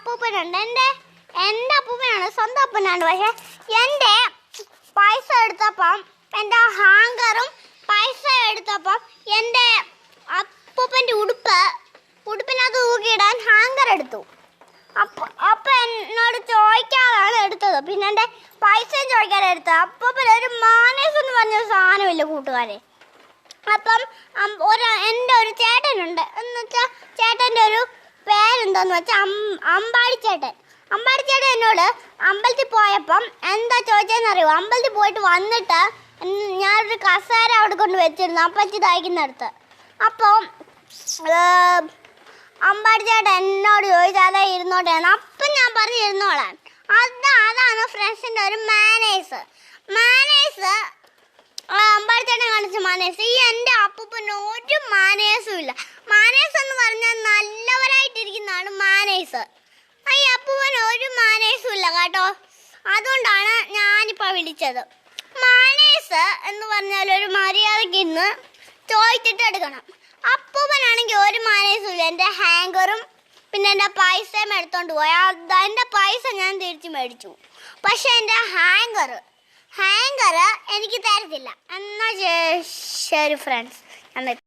അപ്പൂപ്പനുണ്ട്. എന്റെ എന്റെ അപ്പൂപ്പനാണ് സ്വന്തം അപ്പനാണ്. പക്ഷെ എന്റെ പൈസ എടുത്തപ്പം എന്റെ ഹാങ്കറും പൈസ എടുത്തപ്പം എന്റെ അപ്പൂപ്പന്റെ ഉടുപ്പ് ഉടുപ്പിനകത്ത് തൂക്കിയിടാൻ ഹാങ്കർ എടുത്തു. അപ്പൊ അപ്പം എന്നോട് ചോദിക്കാതാണ് എടുത്തത്. പിന്നെ എന്റെ പൈസയും ചോദിക്കാൻ എടുത്തത്. അപ്പൂപ്പൻ ഒരു മാനേഴ്സ് എന്ന് പറഞ്ഞ സാധനമില്ല കൂട്ടുകാരെ. അപ്പം ഒരു എന്റെ ഒരു ചേട്ടനുണ്ട് എന്ന് വെച്ചാൽ ചേട്ടന്റെ ഒരു പേരെന്തോന്ന് വെച്ചാൽ അമ്പാടിച്ചേട്ടൻ. അമ്പാടി ചേട്ടൻ എന്നോട് അമ്പലത്തിൽ പോയപ്പം എന്താ ചോദിച്ചതെന്ന് അറിയുമോ അമ്പലത്തിൽ പോയിട്ട് വന്നിട്ട് ഞാനൊരു കസേര അവിടെ കൊണ്ട് വെച്ചിരുന്നു. അപ്പച്ചി തയ്ക്കുന്നിടത്ത് അപ്പോൾ അമ്പാടിച്ചേട്ടൻ എന്നോട് ചോദിച്ചു അതാ ഇരുന്നോട്ടെ അപ്പം ഞാൻ പറഞ്ഞു ഇരുന്നോളാൻ അത് അതാണ് ഫ്രണ്ട്സിന്റെ ഒരു മാനേഴ്സ് മാനേഴ്സ് അമ്പാടിച്ചേട്ടൻ കാണിച്ച മാനേഴ്സ് ഈ എന്റെ അപ്പൂപ്പന് ഒരു മാനേഴ്സും ഇല്ല. മാനേഴ്സ് അയ്യ ഒരു മാനേഴ്സും ഇല്ല കേട്ടോ. അതുകൊണ്ടാണ് ഞാനിപ്പോൾ വിളിച്ചത്. മാനേഴ്സ് എന്ന് പറഞ്ഞാൽ ഒരു മര്യാദയ്ക്ക് ഇന്ന് ചോദിച്ചിട്ട് എടുക്കണം. അപ്പൂപ്പനാണെങ്കിൽ ഒരു മാനേഴ്സും ഇല്ല എന്റെ ഹാങ്കറും പിന്നെ എന്റെ പൈസയും എടുത്തോണ്ട് പോയി. അതിന്റെ പൈസ ഞാൻ തിരിച്ചു മേടിച്ചു. പക്ഷെ എന്റെ ഹാങ്കർ ഹാങ്കർ എനിക്ക് തരത്തില്ല. എന്നാ ശരി ഫ്രണ്ട്സ് ഞാൻ